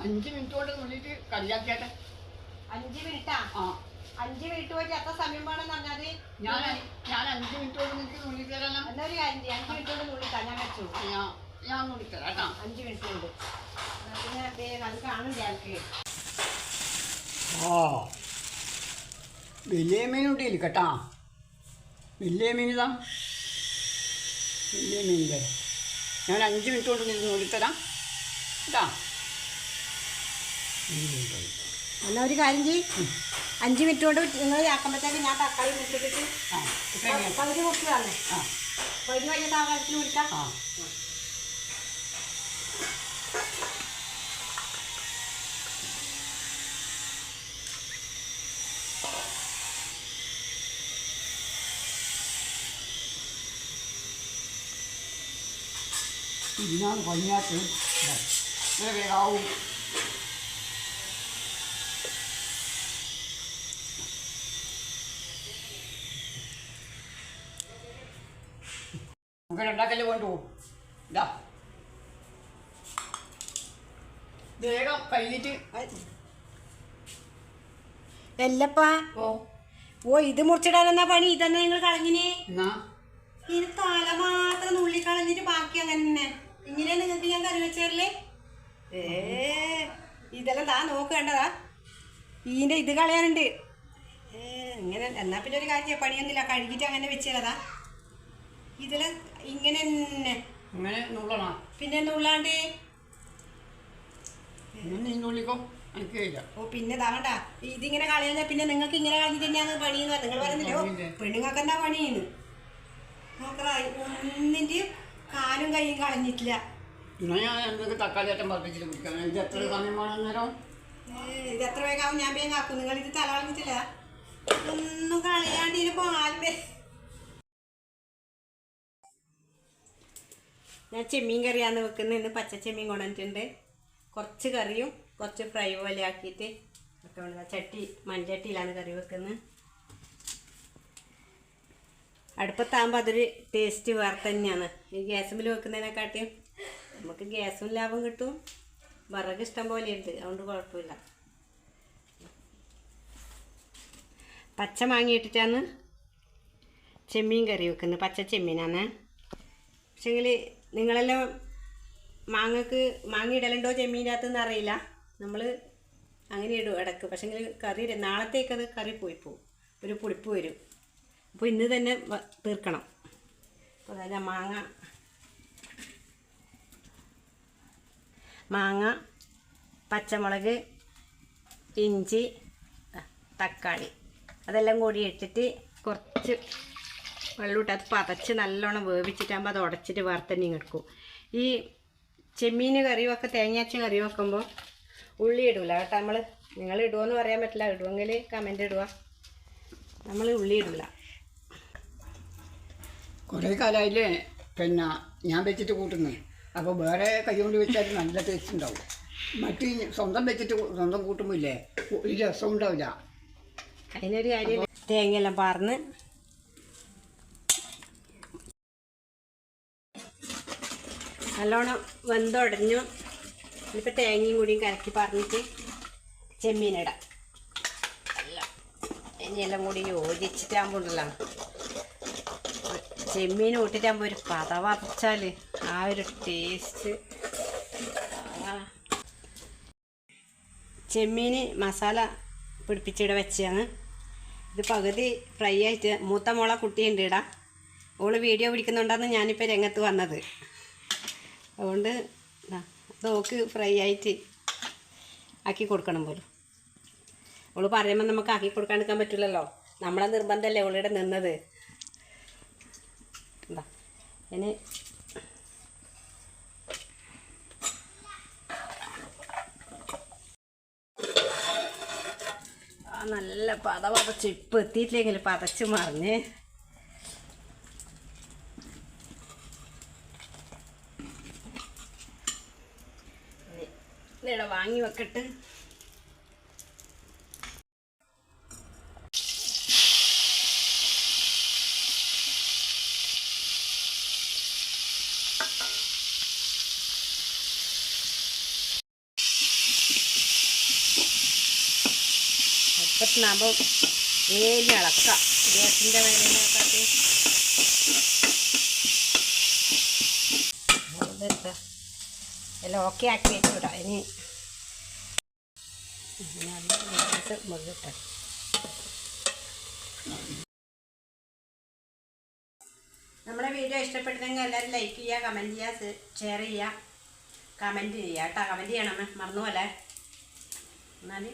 അഞ്ച് മിനിറ്റ് കൊണ്ട് നുള്ളിയിട്ട് കളിയാക്കിയാട്ടെ? അഞ്ച് മിനിറ്റാ ആ? അഞ്ച് മിനിറ്റ് പോയിട്ട് എത്ര സമയം വേണമെന്ന് പറഞ്ഞാൽ? ഞാൻ ഞാൻ അഞ്ച് മിനിറ്റ് കൊണ്ട് നിങ്ങൾക്ക് നുള്ളി തരാനാ എന്നൊരു കാര്യം ചെയ്യ്. അഞ്ച് മിനിറ്റ് കൊണ്ട് നുള്ളിട്ടാ തരാൻ വെച്ചു? ഞാൻ ഞാൻ നുള്ളി തരാം കേട്ടോ. അഞ്ച് മിനിറ്റ് കൊണ്ട്. എന്നാ പിന്നെ ദേ അത് കാണണ്ടേ ആൾക്ക് ആ. വലിയ മീനുണ്ട് ഇതിൽ കേട്ടാ. വലിയ മീനിതാ വലിയ മീനില്ലേ ഞാൻ അഞ്ച് മിനിറ്റ് കൊണ്ട് നിങ്ങൾക്ക് തരാം കേട്ടാ? എന്നാ ഒരു കാര്യം ചെയ്യും. അഞ്ച് മിനിറ്റ് കൊണ്ട് നിങ്ങൾ ആക്കുമ്പോഴത്തേക്ക് ഞാൻ തക്കാളി മുട്ടിട്ട് ആ ഇപ്പം എങ്ങനെ? പകുതി മുട്ടി തന്നെ ആ. പകുതി വലിയ താമസത്തിന് വിളിക്കാം. ഇതിനാണ് ഇങ്ങനെ വേഗാവും. നമുക്ക് രണ്ടാക്കല്ലേ കൊണ്ടുപോകും ഇതാ വേഗം കഴിഞ്ഞിട്ട് എല്ലപ്പാ. ഓ. ഓ ഇത് മുറിച്ചിടാനെന്നാ പണി? ഇതന്നെ നിങ്ങൾ കളഞ്ഞിനെ? ഇത് തല മാത്രം നുള്ളി കളഞ്ഞിട്ട് ബാക്കി അങ്ങനെ തന്നെ ഇങ്ങനെ നിങ്ങൾക്ക് ഞാൻ കറി വെച്ചേരല്ലേ ഏ ഇതെല്ലാം താ നോക്കേണ്ടതാ ഈന്റെ ഇത് കളയാനുണ്ട്. ഏ ഇങ്ങനെ എന്നാ പിന്നെ ഒരു കാര്യം പണിയൊന്നുമില്ല. കഴുകിട്ട് അങ്ങനെ വെച്ചേരതാ ഇതെല്ലാം ഇങ്ങനെ തന്നെ. ഇങ്ങനെ നുള്ളണം? പിന്നെ നുള്ളാണ്ട് നുള്ളിക്കോ? ഓ പിന്നെ താവണ്ട ഇതിങ്ങനെ കളയുന്ന പിന്നെ നിങ്ങൾക്ക് ഇങ്ങനെ കളഞ്ഞിട്ട് തന്നെയാണ് പണിയെന്ന് നിങ്ങൾ പറഞ്ഞില്ലോ? പെണ്ണുങ്ങൾക്ക് എന്താ പണിയെന്ന്? ഒന്നിന്റെ കാലും കൈയും കളഞ്ഞിട്ടില്ല. ഇത് എത്ര വേഗം ഞാൻ വേഗം ആക്കും. നിങ്ങൾ ഇത് തല കളഞ്ഞിട്ടില്ല ഒന്നും കളയാണ്ട് ഇതിന് പാലും വരെ ഞാൻ ചെമ്മീൻ കറിയാണ് വെക്കുന്നത്. ഇന്ന് പച്ച ചെമ്മീൻ കൊണ്ടിട്ടുണ്ട് കുറച്ച് കറിയും കുറച്ച് ഫ്രൈ പോലെ ആക്കിയിട്ട് ഒക്കെ ഉള്ളത് ചട്ടി മൺചട്ടിയിലാണ് കറി വെക്കുന്നത്. അടുപ്പത്താകുമ്പോൾ അതൊരു ടേസ്റ്റ് വേറെ തന്നെയാണ്. ഈ ഗ്യാസിൽ വെക്കുന്നതിനെക്കാട്ടിയും നമുക്ക് ഗ്യാസും ലാഭം കിട്ടും. വിറക് ഇഷ്ടം പോലെ ഉണ്ട് അതുകൊണ്ട് കുഴപ്പമില്ല. പച്ച മാങ്ങിയിട്ടിട്ടാണ് ചെമ്മീൻ കറി വെക്കുന്നത്. പച്ച ചെമ്മീനാണ്. പക്ഷേങ്കിൽ നിങ്ങളെല്ലാം മാങ്ങക്ക് മാങ്ങ ഇടലുണ്ടോ ചെമ്മീന്റെ അകത്തെന്ന് അറിയില്ല. നമ്മൾ അങ്ങനെ ഇടും ഇടയ്ക്ക്. പക്ഷേങ്കിൽ കറി നാളത്തേക്ക് അത് കറി പോയി പോവും. ഒരു പുളിപ്പ് വരും. അപ്പോൾ ഇന്ന് തന്നെ തീർക്കണം. അപ്പോൾ അതായത് മാങ്ങ. മാങ്ങ പച്ചമുളക് ഇഞ്ചി തക്കാളി. അതെല്ലാം കൂടി ഇട്ടിട്ട് കുറച്ച് വെള്ളമിട്ട് അത് പതച്ച് നല്ലോണം വേവിച്ചിട്ടാകുമ്പോൾ അത് ഉടച്ചിട്ട് വറുത്തന്നെ എടുക്കും ഈ ചെമ്മീൻ കറി വെക്ക തേങ്ങാച്ച കറി വെക്കുമ്പോൾ ഉള്ളി ഇടൂല. കേട്ടോ നമ്മൾ നിങ്ങൾ ഇടുമോയെന്ന് പറയാൻ പറ്റില്ല. ഇടുമെങ്കിൽ കമന്റ് ഇടുക. നമ്മൾ ഉള്ളി ഇടില്ല കുറേ കാലമായില്ലേ പിന്നെ ഞാൻ വെച്ചിട്ട് കൂട്ടുന്നത്. അപ്പോൾ വേറെ കൈ കൊണ്ട് വെച്ചാൽ നല്ല ടേസ്റ്റ് ഉണ്ടാവും. മറ്റ് സ്വന്തം വെച്ചിട്ട് സ്വന്തം കൂട്ടുമ്പോൾ ഇല്ലേ? ഒരു രസം ഉണ്ടാവില്ല. അതിനൊരു കാര്യം തേങ്ങയെല്ലാം പാർന്ന് നല്ലോണം വെന്തുടഞ്ഞു. ഇനിയിപ്പോൾ തേങ്ങയും കൂടിയും കലക്കി പറഞ്ഞിട്ട് ചെമ്മീനിടാം. എല്ലാം. ഇനിയെല്ലാം കൂടി യോജിച്ചിട്ടാകുമ്പോണ്ടല്ലോ. ചെമ്മീൻ ഇട്ടിട്ടാകുമ്പോൾ ഒരു പത വറച്ചാൽ ആ ഒരു ടേസ്റ്റ്. ചെമ്മീൻ മസാല പിടിപ്പിച്ചിട വെച്ചാണ് ഇത് പകുതി ഫ്രൈ ആയിട്ട് മൂത്ത മോളെ കുട്ടിയുണ്ട് ഇടാം ഓൾ വീഡിയോ പിടിക്കുന്നുണ്ടെന്ന് ഞാനിപ്പോൾ രംഗത്ത് വന്നത്. അതുകൊണ്ട് ഓക്ക് ഫ്രൈ ആയിട്ട് ആക്കി കൊടുക്കണം പോലും. ഓൾ പറയുമ്പോൾ നമുക്ക് ആക്കി കൊടുക്കാണ്ടിരിക്കാൻ പറ്റില്ലല്ലോ നമ്മളെ നിർബന്ധമല്ലേ അവളിവിടെ നിന്നത്. എന്താ ഇനി നല്ല പത പതച്ച് ഇപ്പം എത്തിയിട്ടില്ലെങ്കിൽ പതച്ച് മറിഞ്ഞ്. ഇവിടെ വാങ്ങി വെക്കട്ടെ. അപ്പത്തിനാകുമ്പോൾ ഏലി ഇളക്കാം ഗ്യാസിന്റെ എല്ലാം ഓക്കെ ആക്കി വെച്ച് വിടാം ഇനി മുഴുകിട്ടെ നമ്മുടെ വീഡിയോ ഇഷ്ടപ്പെട്ടെങ്കിൽ എല്ലാവരും ലൈക്ക് ചെയ്യുക കമന്റ് ചെയ്യുക ഷെയർ ചെയ്യുക. കമന്റ് ചെയ്യുക കേട്ടോ. കമന്റ് ചെയ്യണം. മറന്നുപോലെ എന്നാൽ